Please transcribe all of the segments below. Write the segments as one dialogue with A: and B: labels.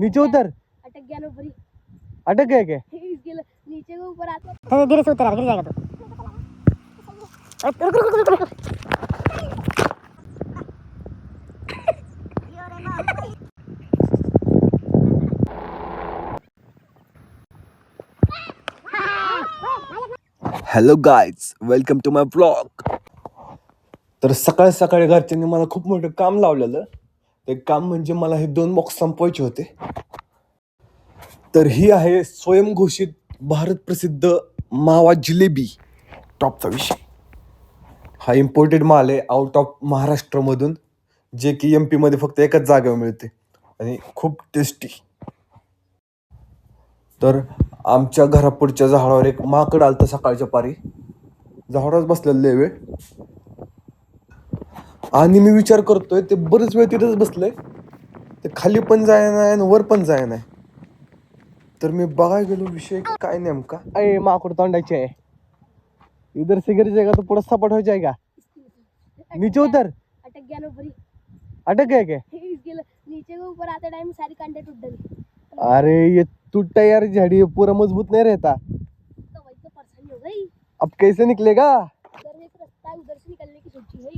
A: नीचे उतर
B: अटक गया ना ऊपर ही
A: अटक गए क्या?
B: इसके नीचे को ऊपर आता
C: धीरे धीरे से उतर यार गिर जाएगा तू रुक रुक रुक रुक रुक
A: hello guys welcome to my blog तर सकाळी सकाळी घरच्यांनी मला खूप मोठं काम लावलेलं. ते काम म्हणजे मला हे दोन बॉक्स संपवायचे होते. तर ही आहे स्वयंघोषित भारत प्रसिद्ध मावा जिलेबी टॉपचा विषय. हा इम्पोर्टेड माल आहे आउट ऑफ महाराष्ट्रामधून जे की एम पीमध्ये फक्त एकाच जागेवर मिळते आणि खूप टेस्टी तर आमच्या घरापुढच्या झाडावर एक माकड आलतं सकाळच्या पारी. झाडावर बसलेलं वेळ. आणि मी विचार करतोय ते बरेच वेळ तिथेच बसलंय. ते खाली पण जाय नाही आणि वर पण जाय नाही तर मी बघायला गेलो विषय काय नेमका? अय माकड तोंडाची आहे. इधर से गिर जाएगा तो पूरा सपाट हो जाएगा नीचे उतर.
B: अटक गया
A: अटक गए क्या?
B: इसके लिए नीचे को ऊपर आते टाइम सारी कांटे टूट गई
A: अरे ये टूटता यार झाड़ी पूरा मजबूत नहीं रहता.
B: तो वही तो परेशानी हो गई
A: अब कैसे निकलेगा
B: उधर एक रास्ता है उधर से निकलने की सोची है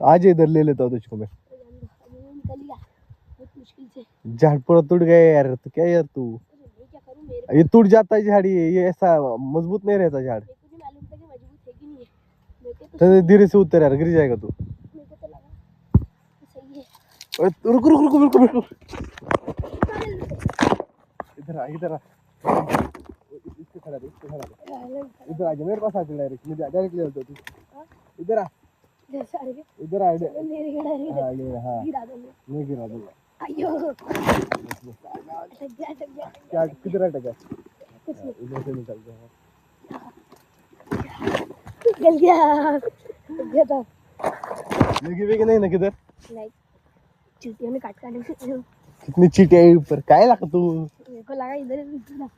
A: तो आज इधर ले लेता हूँ तुझको मैं।
B: तो जान दो, अभी वो निकल गया बहुत मुश्किल से
A: झाड़ पूरा टूट गया यार तो क्या यार तू?
B: अरे मैं क्या करूँ मेरे को
A: ये टूट जाता है झाड़ी ये ऐसा मजबूत नहीं रहता झाड़।
B: मेरे को नहीं मालूम था कि मजबूत है कि नहीं है मेरे को तो
A: तो धीरे से उतर यार गिर जाएगा तू।
B: मेरे को तो लगा कि सही है
A: अरे, रुक रुक रुक रुक रुक रुक। इधर आ इधर आ। इसके खड़ा दे इसके खड़ा दे इधर आ जा मेरे पास आ जा डायरेक्ट मुझे डायरेक्ट ले जाता तू। इधर आ।
B: जैसे अरे
A: इधर
B: मैं
A: गिरा दूँगा
B: अयो गया गया
A: क्या किधर अटका
B: कुछ
A: इधर से निकल गया
B: निकल गया गया था
A: लगी हुई कि नहीं ना किधर
B: नहीं चूतियों में काट काट
A: कितनी चीटी है ऊपर काय लगा तू मेरे
B: को लगा इधर नीचे था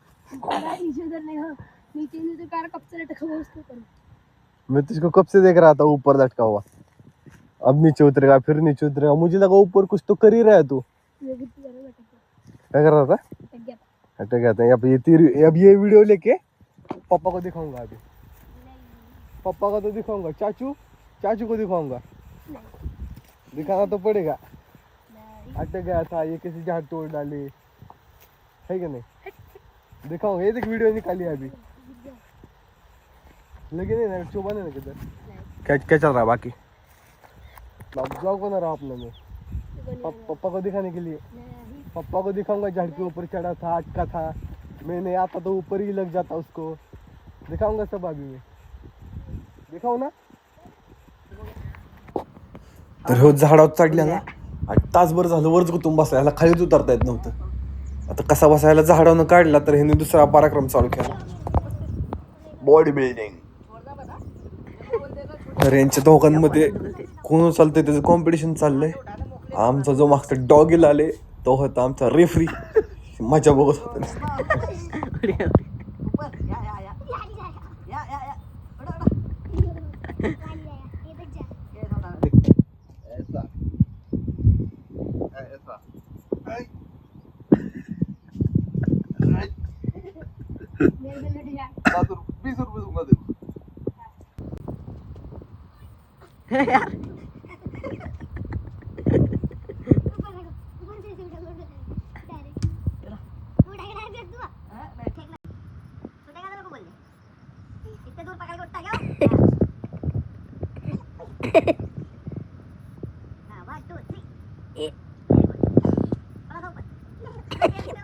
B: नीचे उधर नहीं हाँ नीचे नहीं तो कार कब से लटका हुआ उसके ऊपर
A: मैं तुझको कब से देख रहा था ऊपर लटका हुआ? अब नीचे उतरेगा फिर नीचे उतरेगा मुझे लगा ऊपर कुछ तो कर ही रहा है तू।
B: तो
A: क्या कर रहा था?
B: अटक गया था।
A: हटे गया था। अब ये तेरी अब ये वीडियो लेके पापा को दिखाऊँगा अभी। पापा को तो दिखाऊँगा। चाचू? चाचू को दिखाऊँगा। दिखाना तो पड़ेगा। अटक गया था। ये किसी झाड़ तोड़ डाली। है कि नहीं? दिखाऊँगा। ये देख वीडियो निकाली अभी। लगे नहीं ना चुपा नहीं ना किधर क्या क्या चल रहा है बाकी? ब्लॉग बना रहा हूँ अपने में पप- को दिखाने के लिए
B: नहीं
A: पापा को दिखाऊंगा झाड़ के ऊपर चढ़ा था अटका था. मैं नहीं आता तो ऊपर ही लग जाता उसको. दिखाऊंगा सब अभी मैं। दिखाऊ ना। तर हो झाडावर चढल्याला आणि तासभर झालं वरच गुतून बसला याला खालीच उतरता येत नव्हतं. आता कसा बसायला झाडावनं काढला तर ह्याने दुसरा पराक्रम चालू केला. बॉडी बिल्डिंग तर यांच्या दोघांमध्ये कोण चालतंय त्याचं कॉम्पिटिशन चाललंय. आमचा जो मागचा डॉगीला आले तो होता आमचा रेफरी मजा बघत होता.
B: मेरे से लट गया
A: बीस रुपये Ah,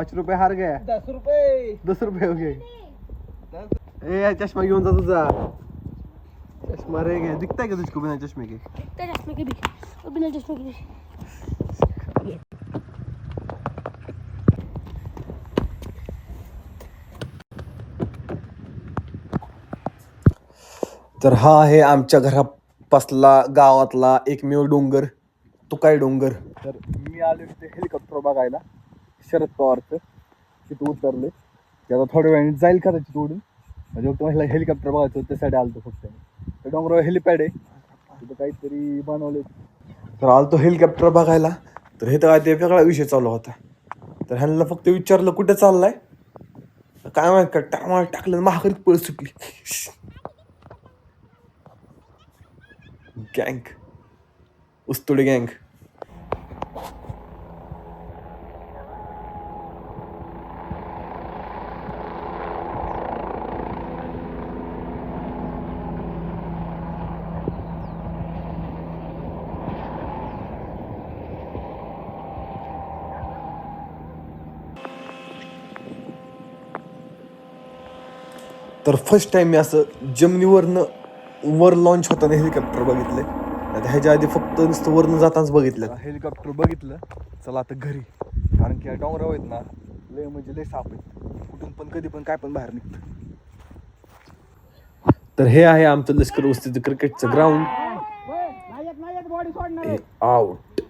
A: पाच रुपये हार गया
D: दस रुपये.
A: दस रुपये हो गए ए चष्मा घेऊन जा तुझा. चष्मा रे गया दिखता है क्या तुझको बिना चश्मे के
B: तेरे चश्मे के भी और बिना चश्मे के भी
A: तर हा आहे आमच्या घरापासला गावातला एकमेव डोंगर. तो काय डोंगर? तर मी आलो इथे हेलिकॉप्टर बघायला. शरद पवारचं तिथं उतरले. ते आता थोड्या वेळाने जाईल का त्याची म्हणजे फक्त मला हेलिकॉप्टर बघायचं होतं त्यासाठी आलतो फक्त त्या डोंगरावर हेलिपॅड आहे. तिथं काहीतरी बनवले तर आलतो हेलिकॉप्टर बघायला. तर हे तर काय ते वेगळा विषय चालू होता. तर ह्यांना फक्त विचारलं कुठे चाललाय? काय माहीत का टामाळ टाकलं महागारीत पळ सुटली गँग उस्तुडी गँग तर फर्स्ट टाइम मी असं जमिनीवरनं वर लॉन्च होताना हेलिकॉप्टर बघितले नाही ह्याच्या आधी फक्त नुसतं वरनं जातानाच बघितलं. हेलिकॉप्टर बघितलं. चला आता घरी. कारण की या डोंगराव आहेत ना लय म्हणजे लय साप आहेत. कुठून पण कधी पण काय पण बाहेर निघतं. तर हे आहे आमचं लष्कर वस्तीचं क्रिकेटचं ग्राउंड आउट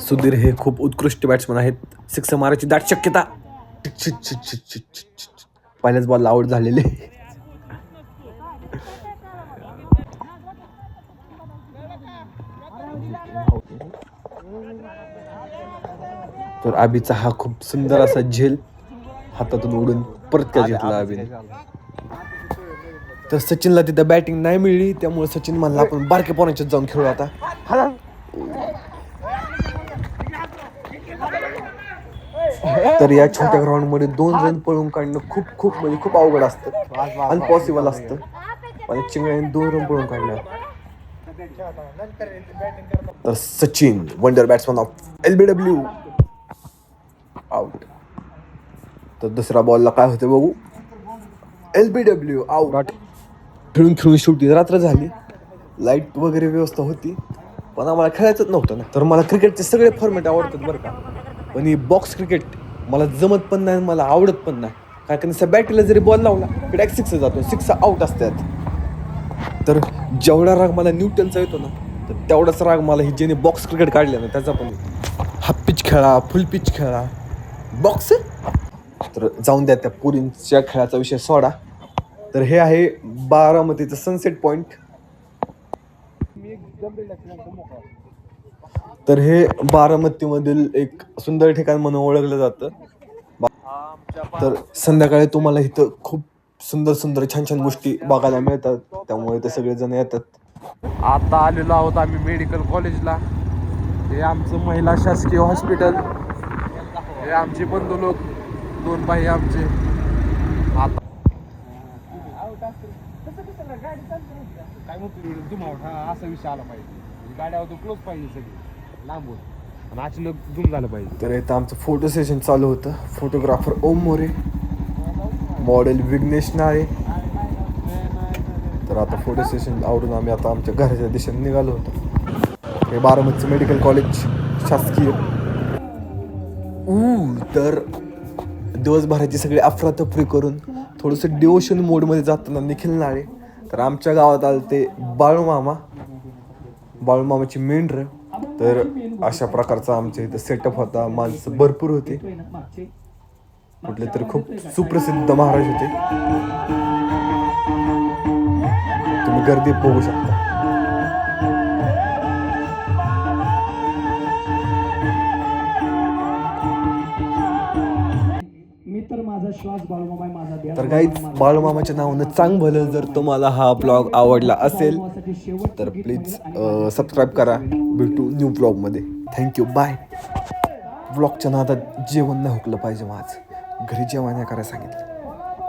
A: सुधीर हे खूप उत्कृष्ट बॅट्समन आहेत. सिक्स मारायची दाट शक्यता. पहिल्याच बॉल आउट झालेले. तर आबीचा हा खूप सुंदर असा झेल हातातून उडून परत काय घेतला आबीने तर सचिनला तिथं बॅटिंग नाही मिळली त्यामुळे सचिन म्हणला आपण बारके पोरांच्यात जाऊन खेळू आता. तर या छोट्या ग्राउंडमध्ये दोन रन पळून काढणं खूप खूप म्हणजे खूप अवघड असतं. अनपॉसिबल असतं. आणि चिंगळ्याने दोन रन पळून काढणार तर Sachin wonder batsman of L B W out तर दुसऱ्या बॉलला काय होते बघू? एल बी डब्ल्यू आउट खेळून खेळून शेवटी रात्र झाली. लाइट वगैरे व्यवस्था होती. पण आम्हाला खेळायचंच नव्हतं ना. तर मला क्रिकेटचे सगळे फॉर्मॅट आवडतात बरं का. पण ही बॉक्स क्रिकेट मला जमत पण नाही मला आवडत पण नाही. काय कारण त्या बॅटीला जरी बॉल लावला की डायरेक्ट सिक्स जातो सिक्स आउट असतात. तर जेवढा राग मला न्यूटनचा येतो ना तर तेवढाच राग मला ही ज्याने बॉक्स क्रिकेट काढले ना त्याचा पण हाफ पिच खेळा फुल पिच खेळा. बॉक्स तर जाऊन द्या त्या पुरींच्या खेळाचा विषय सोडा. तर हे आहे बारामतीचं सनसेट पॉईंट तुम्ही एक तर हे बारामतीमधील एक सुंदर ठिकाण म्हणून ओळखलं जातं. तर संध्याकाळी तुम्हाला इथं खूप सुंदर सुंदर छान छान गोष्टी बघायला मिळतात. त्यामुळे ते सगळेजण येतात.
D: आता आलेलो आहोत आम्ही मेडिकल कॉलेजला. हे आमचं महिला शासकीय हॉस्पिटल. हे आमचे बंधू लोक दोन बाई आमचे. आता काय म्हणतो हा असा विषय आला पाहिजे. गाड्या होतो क्लोज पाहिजे सगळी. लांबून आणि अचानक झूम झालं पाहिजे.
A: तर इथं आमचं फोटो सेशन चालू होतं. फोटोग्राफर ओम मोरे. मॉडेल विघ्नेश नाळे. तर आता फोटो सेशन आवडून आम्ही आता आमच्या घराच्या दिशेने निघालो होतो. हे बारामतीचं मेडिकल कॉलेज शासकीय. तर दिवसभराची सगळी अफरातफरी करून थोडंसं डिवोशन मोडमध्ये जाताना निखिल नाळे. तर आमच्या गावात आलं ते बाळूमामा. बाळूमामाची मेंढर तर अशा प्रकारचा आमच्या इथं सेटअप होता. माणसं भरपूर होते. म्हटले तर खूप सुप्रसिद्ध महाराज होते. तुम्ही गर्दी बघू शकता.
E: तर माझा श्वास बाळूमामाय माझा ध्यास
A: तर काही बाळूमामाच्या नावानं चांग भलं जर तुम्हाला हा ब्लॉग आवडला असेल तर प्लीज सबस्क्राईब करा. भेटू न्यू ब्लॉगमध्ये थँक्यू बाय ब्लॉगच्या नादात जेवण नाही हुकलं पाहिजे माझं. घरी जेवण नाही करायला सांगितलं.